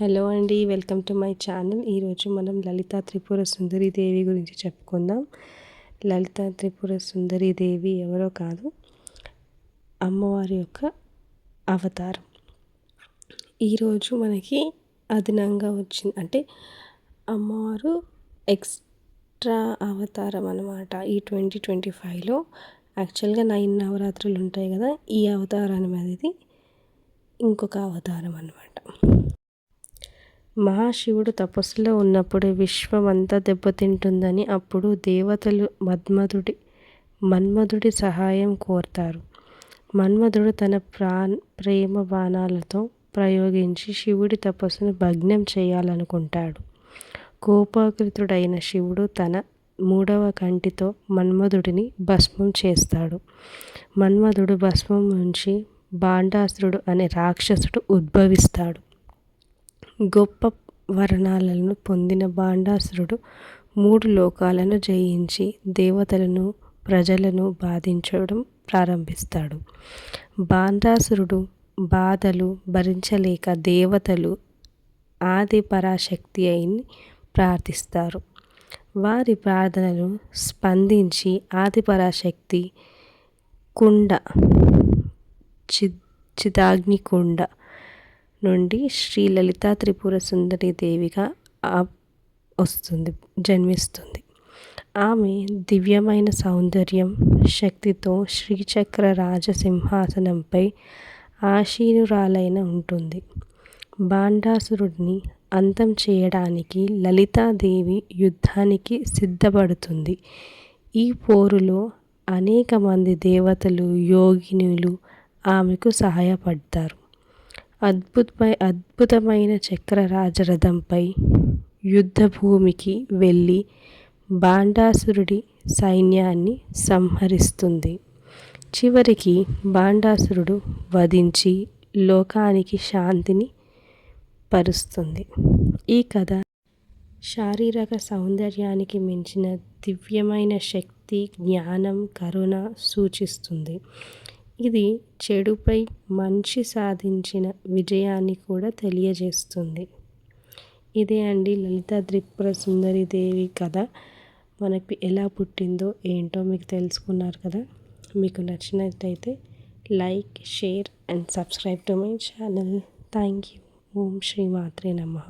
Hello అండి welcome to my channel. ఈరోజు మనం లలిత త్రిపుర సుందరి దేవి గురించి చెప్పుకుందాం. లలిత త్రిపుర సుందరి దేవి ఎవరో కాదు అమ్మవారి యొక్క అవతారం. ఈరోజు మనకి అదనంగా వచ్చింది అంటే అమ్మవారు ఎక్స్ట్రా అవతారం అనమాట ఈ ట్వంటీ ట్వంటీ ఫైవ్లో యాక్చువల్గా నైన్ నవరాత్రులు ఉంటాయి కదా ఈ అవతారం అనేది ఇంకొక అవతారం అనమాట మహాశివుడు తపస్సులో ఉన్నప్పుడు విశ్వమంతా దెబ్బతింటుందని అప్పుడు దేవతలు మన్మధుడి మన్మధుడి సహాయం కోరతారు. మన్మధుడు తన ప్రా ప్రేమ బాణాలతో ప్రయోగించి శివుడి తపస్సును భగ్నం చేయాలనుకుంటాడు. కోపాకృతుడైన శివుడు తన మూడవ కంటితో మన్మధుడిని భస్మం చేస్తాడు. మన్మధుడు భస్మం నుంచి బాండాసురుడు అనే రాక్షసుడు ఉద్భవిస్తాడు. గొప్ప వర్ణాలను పొందిన బాండాసురుడు మూడు లోకాలను జయించి దేవతలను ప్రజలను బాధించడం ప్రారంభిస్తాడు. బాండాసురుడు బాధలు భరించలేక దేవతలు ఆది పరాశక్తి అయిని ప్రార్థిస్తారు. వారి ప్రార్థనలు స్పందించి ఆది పరాశక్తి కుండ చి చిదాగ్నికుండ నుండి శ్రీ లలితా త్రిపుర సుందరి దేవిగా వస్తుంది జన్మిస్తుంది. ఆమె దివ్యమైన సౌందర్యం శక్తితో శ్రీచక్ర రాజసింహాసనంపై ఆశీనురాలైన ఉంటుంది. బాండాసురుడిని అంతం చేయడానికి లలితాదేవి యుద్ధానికి సిద్ధపడుతుంది. ఈ పోరులో అనేక మంది దేవతలు యోగినులు ఆమెకు సహాయపడతారు. అద్భుతమై అద్భుతమైన చక్ర రాజరథంపై యుద్ధభూమికి వెళ్ళి బాండాసురుడి సైన్యాన్ని సంహరిస్తుంది. చివరికి బాండాసురుడు వధించి లోకానికి శాంతిని పరుస్తుంది. ఈ కథ శారీరక సౌందర్యానికి మించిన దివ్యమైన శక్తి జ్ఞానం కరుణ సూచిస్తుంది. ఇది చెడుపై మంచి సాధించిన విజయాన్ని కూడా తెలియజేస్తుంది. ఇదే అండి లలిత త్రిపుర సుందరి దేవి కథ. మనకి ఎలా పుట్టిందో ఏంటో మీకు తెలుసుకున్నారు కదా? మీకు నచ్చినట్లయితే like share and subscribe to my channel. Thank you ఓం శ్రీ మాత్రే నమ.